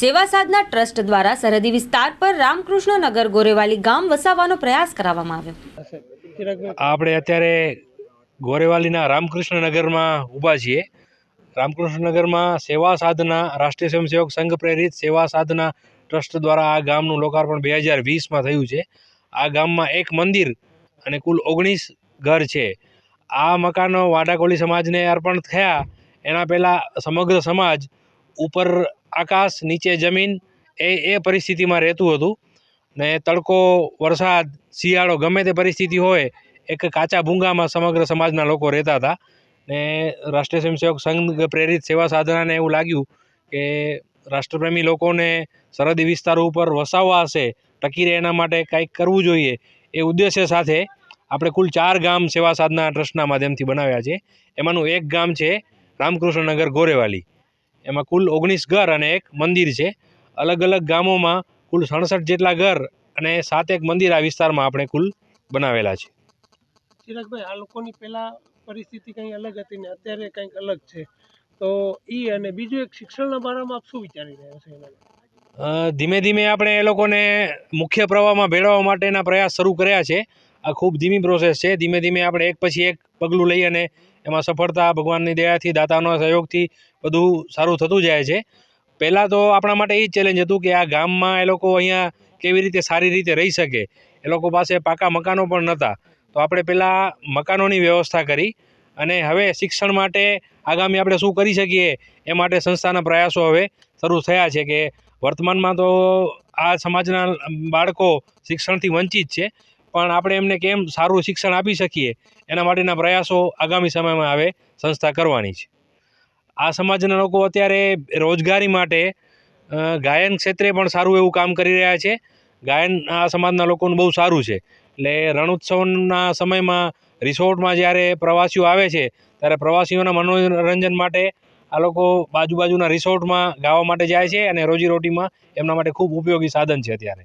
સેવા સાધના ટ્રસ્ટ દ્વારા સરહદી વિસ્તાર પર રામકૃષ્ણ નગર ગોરેવાલી ગામ વસાવવાનો પ્રયાસ કરવામાં આવ્યો. આપણે અત્યારે ગોરેવાલીના રામકૃષ્ણ નગરમાં ઊભા છીએ. રામકૃષ્ણ નગરમાં સેવા સાધના, રાષ્ટ્રીય સ્વયંસેવક સંઘ પ્રેરિત સેવા સાધના ટ્રસ્ટ દ્વારા આ ગામનું લોકાર્પણ બે હજાર વીસમાં થયું છે. આ ગામમાં એક મંદિર અને કુલ ઓગણીસ ઘર છે. આ મકાનો વાડાકોલી સમાજને અર્પણ થયા. એના પહેલાં સમગ્ર સમાજ ઉપર આકાશ, નીચે જમીન એ એ પરિસ્થિતિમાં રહેતું હતું. ને તડકો, વરસાદ, શિયાળો ગમે તે પરિસ્થિતિ હોય, એક કાચા ભૂંગામાં સમગ્ર સમાજના લોકો રહેતા હતા. ને રાષ્ટ્રીય સ્વયંસેવક સંઘ પ્રેરિત સેવા સાધનાને એવું લાગ્યું કે રાષ્ટ્રપ્રેમી લોકોને સરહદી વિસ્તારો ઉપર વસાવવા હશે ટકી રહે એના માટે કંઈક કરવું જોઈએ, એ ઉદ્દેશ્ય સાથે આપણે કુલ ચાર ગામ સેવા સાધના ટ્રસ્ટના માધ્યમથી બનાવ્યા છે. એમાંનું એક ગામ છે રામકૃષ્ણનગર ગોરેવાલી. એમાં કુલ ઓગણીસ ઘર અને એક મંદિર છે. અલગ અલગ ગામોમાં કુલ સડસઠ જેટલા ઘર અને સાતેક મંદિર આ વિસ્તારમાં આપણે કુલ બનાવેલા છે. ચિરાગભાઈ આ લોકોની પહેલાં પરિસ્થિતિ કંઈ અલગ હતી ને અત્યારે કંઈક અલગ છે. તો ઈ અને બીજું એક શિક્ષણના બારામાં આપ શું વિચારી રહ્યા છો એના ધીમે ધીમે આપણે એ લોકોને મુખ્ય પ્રવાહમાં ભેળવવા માટેના પ્રયાસ શરૂ કર્યા છે. આ ખૂબ ધીમી પ્રોસેસ છે. ધીમે ધીમે આપણે એક પછી એક પગલું લઈ અને એમાં સફળતા, ભગવાનની દયાથી, દાતાના સહયોગથી બધું સારું થતું જાય છે. પહેલાં તો આપણા માટે એ જ ચેલેન્જ હતું કે આ ગામમાં એ લોકો અહીંયા કેવી રીતે સારી રીતે રહી શકે. એ લોકો પાસે પાકા મકાનો પણ નહોતા તો આપણે પહેલાં મકાનોની વ્યવસ્થા કરી અને હવે શિક્ષણ માટે આગામી આપણે શું કરી શકીએ એ માટે સંસ્થાના પ્રયાસો હવે શરૂ થયા છે કે વર્તમાનમાં તો આ સમાજના બાળકો શિક્ષણથી વંચિત છે. પણ આપણે એમને કેમ સારું શિક્ષણ આપી શકીએ? એના માટેના પ્રયાસો આગામી સમયમાં હવે સંસ્થા કરવાની છે. આ સમાજના લોકો અત્યારે રોજગારી માટે ગાયન ક્ષેત્રે પણ સારું એવું કામ કરી રહ્યા છે. ગાયન આ સમાજના લોકોનું બહુ સારું છે. એટલે રણોત્સવના સમયમાં રિસોર્ટમાં જ્યારે પ્રવાસીઓ આવે છે, ત્યારે પ્રવાસીઓના મનોરંજન માટે આ લોકો બાજુ બાજુના રિસોર્ટમાં ગાવા માટે જાય છે અને રોજીરોટીમાં એમના માટે ખૂબ ઉપયોગી સાધન છે અત્યારે.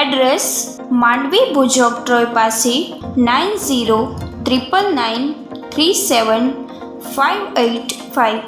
એડ્રેસ માંડવી ભુજોક ટ્રોય પાસે nine zero triple nine three seven five eight five.